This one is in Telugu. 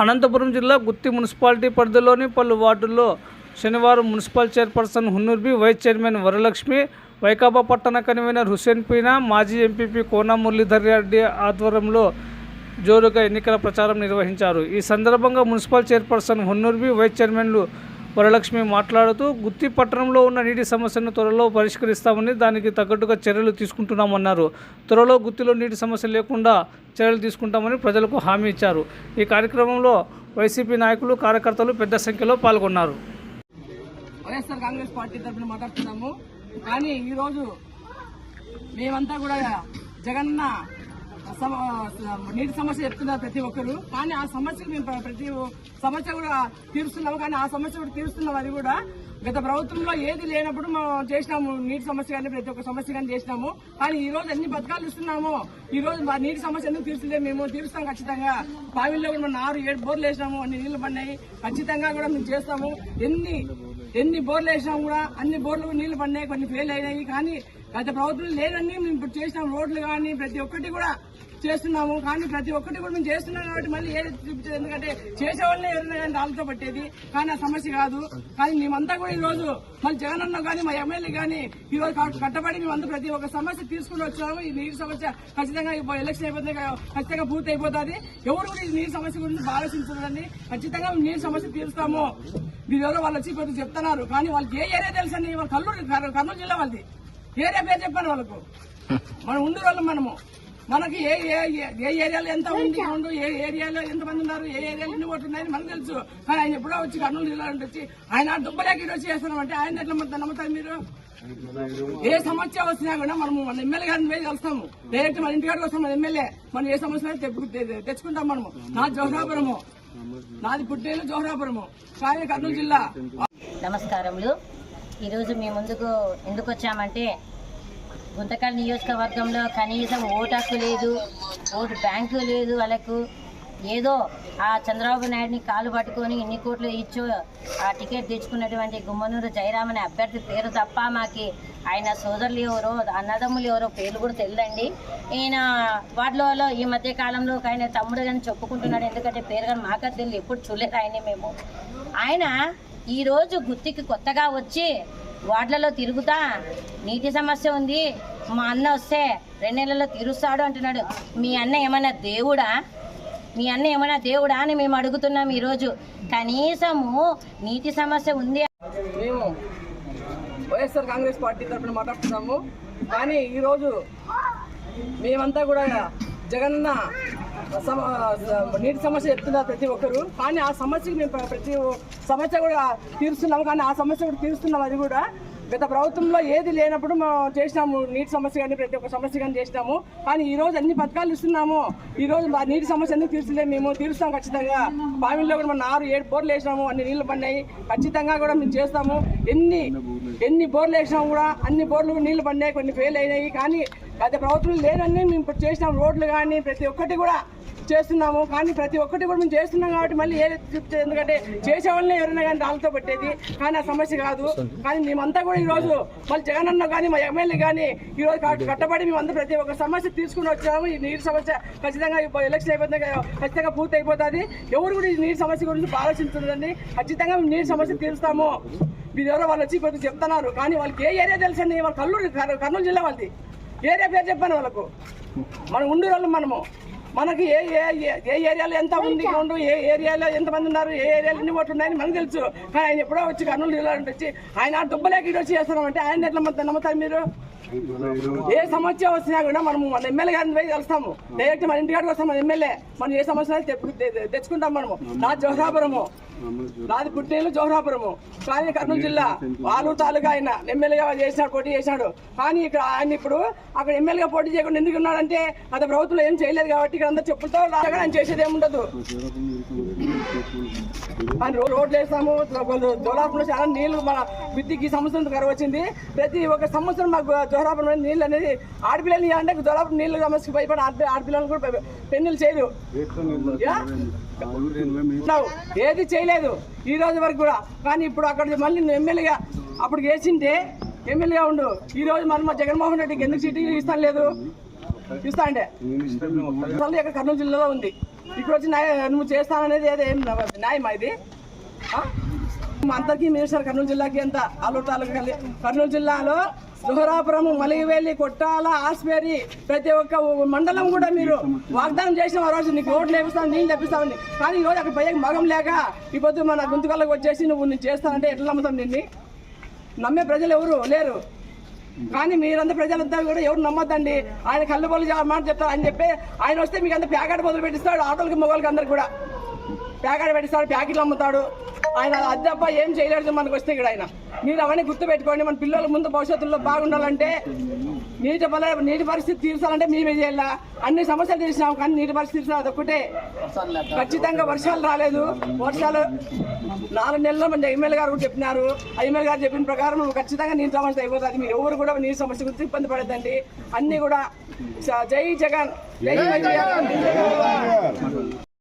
అనంతపురం జిల్లా గుత్తి మున్సిపాలిటీ పరిధిలోని పలు వార్డుల్లో శనివారం municipal chairperson Hunnurbi vice chairman Varalakshmi Vaikapa పట్టణ కన్వీనర్ హుస్సేన్ పీనా మాజీ ఎంపీపీ కోన మురళీధర్ రెడ్డి ఆధ్వర్యంలో జోరుగా ఎన్నికల ప్రచారం నిర్వహించారు. ఈ సందర్భంగా మున్సిపల్ చైర్పర్సన్ హున్నూర్బి వైస్ చైర్మన్లు వరలక్ష్మి మాట్లాడుతూ గుత్తి పట్టణంలో ఉన్న నీటి సమస్యను త్వరలో పరిష్కరిస్తామని దానికి తగ్గట్టుగా చర్యలు తీసుకుంటున్నామన్నారు. త్వరలో గుత్తిలో నీటి సమస్య లేకుండా చర్యలు తీసుకుంటామని ప్రజలకు హామీ ఇచ్చారు. ఈ కార్యక్రమంలో వైసీపీ నాయకులు కార్యకర్తలు పెద్ద సంఖ్యలో పాల్గొన్నారు. వైఎస్ఆర్ కాంగ్రెస్ పార్టీ తరఫున మాట్లాడుతున్నాము. కానీ ఈ రోజు మేమంతా కూడా జగన్న నీటి సమస్య చెప్తున్నారు ప్రతి ఒక్కరు. కానీ ఆ సమస్యకు మేము ప్ర- ప్రతి సమస్య కూడా తీరుస్తున్నాము. కానీ ఆ సమస్య కూడా తీరుస్తున్నాం అది కూడా. గత ప్రభుత్వంలో ఏది లేనప్పుడు మనం చేసినాము. నీటి సమస్య కానీ ప్రతి ఒక్క సమస్య కానీ చేసినాము. కానీ ఈ రోజు అన్ని పథకాలు ఇస్తున్నాము. ఈ రోజు మా నీటి సమస్య ఎందుకు తీర్చలేదు మేము తీరుస్తాం ఖచ్చితంగా. బావిల్లో కూడా మనం ఆరు ఏడు బోర్లు వేసినాము. అన్ని నీళ్ళు పడినాయి. ఖచ్చితంగా కూడా మేము చేస్తాము. ఎన్ని ఎన్ని బోర్లు వేసినాము కూడా అన్ని బోర్లు నీళ్ళు పడినాయి. కొన్ని ఫెయిల్ అయినాయి. కానీ గత ప్రభుత్వం లేదని మేము ఇప్పుడు చేసినాం రోడ్లు కానీ ప్రతి ఒక్కటి కూడా చేస్తున్నాము. కానీ ప్రతి ఒక్కటి కూడా మేము చేస్తున్నాం కాబట్టి మళ్ళీ ఏది చూపించదు. ఎందుకంటే చేసేవాళ్ళే ఎవరైనా కానీ రాళ్ళతో పట్టేది. కానీ ఆ సమస్య కాదు. కానీ మేమంతా కూడా ఈ రోజు మళ్ళీ జగన్ అన్న కానీ మా ఎమ్మెల్యే కానీ ఈ రోజు కట్టబడి మేమంతా ప్రతి ఒక్క సమస్య తీసుకుని వచ్చాము. ఈ నీటి సమస్య ఖచ్చితంగా ఇప్పుడు ఎలక్షన్ అయిపోతే ఖచ్చితంగా పూర్తి అయిపోతుంది ఎవరు కూడా ఈ నీటి సమస్య గురించి ఆలోచించదండి ఖచ్చితంగా మేము నీరు సమస్య తీరుస్తాము. మీరు ఎవరో వాళ్ళు వచ్చి కొద్దిగా చెప్తున్నారు. కానీ వాళ్ళకి ఏ ఏరియా తెలుసండి? వాళ్ళ కల్లూరు కర్నూలు జిల్లా వాళ్ళది. ఏరియా పేరు చెప్పాను వాళ్ళకు. మనం ఉండే వాళ్ళం మనము. మనకి ఏ ఏ ఏ- ఏరియాలో ఎంత ఉంది ఉండు ఏ ఏరియాలో ఎంత మంది ఉన్నారు ఏ ఏరియాలో ఎన్ని ఓట్లు ఉన్నాయని మనకు తెలుసు. కానీ ఆయన ఎప్పుడో వచ్చి కర్నూలు జిల్లా నుండి వచ్చి ఆయన దుబ్బలేకి వచ్చి చేస్తున్నామంటే ఆయన ఎట్లా నమ్ముతారు నమ్ముతారు మీరు? ఏ సమస్య వచ్చినా కూడా మనము మన ఎమ్మెల్యే గారిని పోయి కలుస్తాము. డైరెక్ట్ మన ఇంటికాడికి వస్తాం మన ఎమ్మెల్యే. మనం ఏ సమస్య తెచ్చుకుంటాం మనము. నా జోహరాపురము. నాది పుట్టేలు జోహరాపురము. కానీ కర్నూలు జిల్లా. నమస్కారములు. ఈరోజు మీ ముందుకు ఎందుకు వచ్చామంటే గుంతకల్ నియోజకవర్గంలో కనీసం ఓటు హక్కు లేదు ఓటు బ్యాంకు లేదు వాళ్ళకు. ఏదో ఆ చంద్రబాబు నాయుడిని కాలు పట్టుకొని ఇన్ని కోట్లు ఇచ్చు ఆ టికెట్ తెచ్చుకున్నటువంటి గుమ్మనూరు జయరామ్ అనే అభ్యర్థి పేరు తప్ప మాకి ఆయన సోదరులు ఎవరో అన్నదమ్ములు ఎవరో పేర్లు కూడా తెలియదండి ఈయన వాటిలో ఈ మధ్య కాలంలో ఆయన తమ్ముడు కానీ చెప్పుకుంటున్నాడు. ఎందుకంటే పేరు కానీ మాకు తెలియదు ఎప్పుడు చూడలేదు ఆయన మేము. ఆయన ఈరోజు గుత్తికి కొత్తగా వచ్చి వార్డులలో తిరుగుతా. నీటి సమస్య ఉంది. మా అన్న వస్తే రెండు నెలల్లో తీరుస్తాడు అంటున్నాడు. మీ అన్న ఏమైనా దేవుడా? మీ అన్న ఏమైనా దేవుడా అని మేము అడుగుతున్నాం ఈరోజు. కనీసము నీటి సమస్య ఉంది. మేము వైఎస్ఆర్ కాంగ్రెస్ పార్టీ తరఫున మాట్లాడుతున్నాము. కానీ ఈరోజు మేమంతా కూడా జగన్న నీటి సమస్య చెప్తున్నారు ప్రతి ఒక్కరు. కానీ ఆ సమస్యకి మేము ప్రతి సమస్య కూడా తీరుస్తున్నాము కానీ ఆ సమస్య కూడా తీరుస్తున్నాం అది కూడా. గత ప్రభుత్వంలో ఏది లేనప్పుడు మనం చేసినాము నీటి సమస్య కానీ ప్రతి ఒక్క సమస్య కానీ చేసినాము. కానీ ఈ రోజు అన్ని పథకాలు ఇస్తున్నాము. ఈ రోజు మా నీటి సమస్య అన్ని తీర్చలేము మేము తీరుస్తాం ఖచ్చితంగా. బావిల్లో కూడా మనం ఆరు ఏడు బోర్లు వేసినాము. అన్ని నీళ్ళు పడినాయి. ఖచ్చితంగా కూడా మేము చేస్తాము. ఎన్ని ఎన్ని బోర్లు వేసినాము కూడా అన్ని బోర్లు నీళ్ళు పడినాయి. కొన్ని ఫెయిల్ అయినాయి. కానీ గత ప్రభుత్వం లేదని మేము చేసినాం రోడ్లు కానీ ప్రతి ఒక్కటి కూడా చేస్తున్నాము. కానీ ప్రతి ఒక్కటి కూడా మేము చేస్తున్నాం కాబట్టి మళ్ళీ ఏ చెప్తే ఎందుకంటే చేసేవాళ్ళని ఎవరైనా కానీ రాళ్ళతో పెట్టేది. కానీ ఆ సమస్య కాదు. కానీ మేమంతా కూడా ఈరోజు మళ్ళీ జగన్ అన్న కానీ మా ఎమ్మెల్యే కానీ ఈరోజు కట్టబడి మేమంతా ప్రతి ఒక్క సమస్య తీసుకుని వచ్చాము. ఈ నీటి సమస్య ఖచ్చితంగా ఎలక్షన్ అయిపోతుంది ఖచ్చితంగా పూర్తి అయిపోతుంది ఎవరు కూడా ఈ నీటి సమస్య గురించి ఆలోచించదండి ఖచ్చితంగా మేము నీటి సమస్య తీరుస్తాము. మీరు ఎవరో వాళ్ళు వచ్చి కొద్దిగా చెప్తున్నారు. కానీ వాళ్ళకి ఏ ఏరియా తెలుసండి? వాళ్ళ కల్లూరు కర్నూలు జిల్లా వాళ్ళది. ఏరియా పేరు చెప్పాను వాళ్ళకు. మనం ఉండే వాళ్ళు మనము. మనకి ఏ ఏ ఏ- ఏరియాలో ఎంత ఉంది? ఉండు ఏ ఏరియాలో ఎంత మంది ఉన్నారు? ఏ ఏరియాలో ఎన్ని ఓట్లు ఉన్నాయని మనకు తెలుసు. కానీ ఆయన ఎప్పుడో వచ్చి కర్నూలు జిల్లా వచ్చి ఆయన దుబ్బలేకి ఇటు వచ్చి చేస్తున్నామంటే ఆయన ఎట్లా నమ్ముతారు? నమ్ముతారు మీరు? ఏ సమస్య వచ్చినా కూడా మనము మన ఎమ్మెల్యే గారిని పోయి కలుస్తాము. డైరెక్ట్ మన ఇంటికాడికి వస్తాం మన ఎమ్మెల్యే. మనం ఏ సమస్య తెచ్చుకుంటాం మనము. నా జోహరాపురము నాది పుట్టేలు జోహరాపురము కానీ కర్నూలు జిల్లా ఆలూరు తాలూకా ఆయన ఎమ్మెల్యేగా చేసినాడు పోటీ చేసినాడు. కానీ ఇక్కడ ఆయన ఇప్పుడు అక్కడ ఎమ్మెల్యేగా పోటీ చేయకుండా ఎందుకు ఉన్నాడంటే గత ప్రభుత్వంలో ఏం చేయలేదు కాబట్టి అందరూ చెప్పులతో రాగా చేసేది ఏముండదు అని రోడ్లు వేస్తాము జోలాపురం చాలా నీళ్ళు మన విద్యకి ఈ సంవత్సరం కరువు వచ్చింది. ప్రతి ఒక్క సంవత్సరం మాకు జోలాపురం నీళ్ళు అనేది ఆడపిల్లలు అంటే జోలాపురం నీళ్ళు సమస్యకి భయపడి ఆడపిల్లలు కూడా పెన్నులు చేయదు. ఏది చేయలేదు ఈ రోజు వరకు కూడా. కానీ ఇప్పుడు అక్కడ మళ్ళీ ఎమ్మెల్యేగా అప్పుడు వేసింటే ఎమ్మెల్యేగా ఉండు. ఈ రోజు మరి మా జగన్మోహన్ రెడ్డికి ఎందుకు సిటీ ఇస్తాను లేదు? ఇస్తా అంటే అసలు ఇక్కడ కర్నూలు జిల్లాలో ఉంది. ఇక్కడ వచ్చి నువ్వు చేస్తాననేది ఏదో ఏం న్యాయమా ఇది? ఆ? మా అందరికీ మినిస్టర్ కర్నూలు జిల్లాకి ఎంత ఆలూరు తాలూకా కర్నూలు జిల్లాలో జోహరాపురం మలిగివేలి కొట్టాల ఆస్పేరి ప్రతి ఒక్క మండలం కూడా మీరు వాగ్దానం చేసిన ఆ రోజు నీకు ఓట్లు వేపిస్తాను నీళ్ళు తెప్పిస్తామని కానీ ఈ రోజు అక్కడ పోయే మగం లేక ఈ పొద్దు మన గుంతుకల్లోకి వచ్చేసి నువ్వు నేను చేస్తానంటే ఎట్లా నమ్ముతాం నిన్ను? నమ్మే ప్రజలు ఎవరు? లేరు. కానీ మీరంతా ప్రజలంతా కూడా ఎవరు నమ్మద్దండి. ఆయన కళ్ళు బొల్లు మాట చెప్తారు అని చెప్పి ఆయన వస్తే మీకు అంత ప్యాకెట్ మొదలు పెట్టిస్తాడు ఆటోలకి మొగలకి అందరు కూడా. ప్యాకెట్ పెట్టిస్తాడు ప్యాకెట్లు అమ్ముతాడు. ఆయన అది తప్ప ఏం చేయలేడు మనకు వస్తే ఇక్కడ ఆయన. మీరు అవన్నీ గుర్తు పెట్టుకోండి మన పిల్లల ముందు భవిష్యత్తులో బాగుండాలంటే నీటి పల నీటి పరిస్థితి తీర్చాలంటే మేమే చేయాలా. అన్ని సమస్యలు తీర్చినాం కానీ నీటి పరిస్థితి తీర్చినా అదొక్కటే ఖచ్చితంగా వర్షాలు రాలేదు. వర్షాలు నాలుగు నెలల్లో మన ఎమ్మెల్యే గారు కూడా చెప్పినారు. ఎమ్మెల్యే గారు చెప్పిన ప్రకారం ఖచ్చితంగా నీటి సమస్య అయిపోతుంది. మీరు ఎవరు కూడా నీటి సమస్య గురించి ఇబ్బంది పడద్దండి. అన్ని కూడా జై జగన్. జై జగన్.